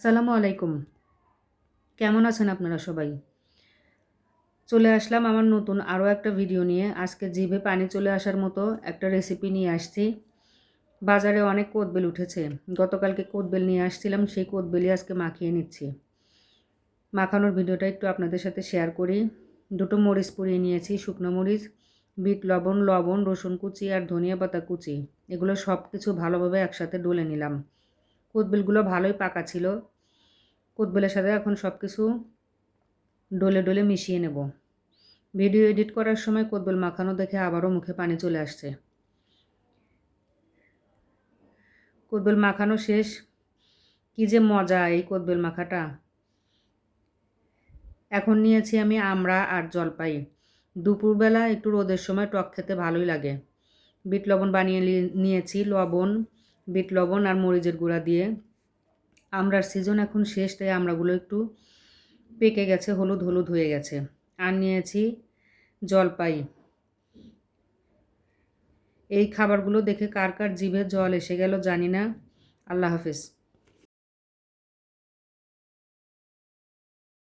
আসসালামু আলাইকুম। কেমন আছেন আপনারা সবাই? চলে আসলাম আমার নতুন আরও একটা ভিডিও নিয়ে। আজকে জিভে পানি চলে আসার মতো একটা রেসিপি নিয়ে আসছি। বাজারে অনেক কোদবেল উঠেছে। গতকালকে কোদবেল নিয়ে আসছিলাম, সেই কোদবেলই আজকে মাখিয়ে নিচ্ছি। মাখানোর ভিডিওটা একটু আপনাদের সাথে শেয়ার করি। দুটো মরিচ পুড়িয়ে নিয়েছি, শুকনো মরিচ, বিট, লবণ লবণ, রসুন কুচি আর ধনিয়া পাতা কুচি। এগুলো সব কিছু ভালোভাবে একসাথে ডলে নিলাম। কোদবেলগুলো ভালোই পাকা ছিল। কোদবেলের সাথে এখন সব কিছু ডলে ডলে মিশিয়ে নেব। ভিডিও এডিট করার সময় কোদবেল মাখানো দেখে আবারও মুখে পানি চলে আসছে। কোদবেল মাখানো শেষ। কী যে মজা এই কোদবেল মাখাটা। এখন নিয়েছি আমি আমড়া আর জলপাই। দুপুরবেলা একটু রোদের সময় টক খেতে ভালোই লাগে। বিট লবণ বানিয়ে নিয়েছি, লবণ বিট, লবণ আর মরিচের গুঁড়া দিয়ে। আমরার সিজন এখন শেষ, তাই আমরাগুলো একটু পেকে গেছে, হলুদ হলুদ হয়ে গেছে। আর নিয়েছি জলপাই। এই খাবারগুলো দেখে কার কার জিভে জল এসে গেল জানি না। আল্লাহ হাফিজ।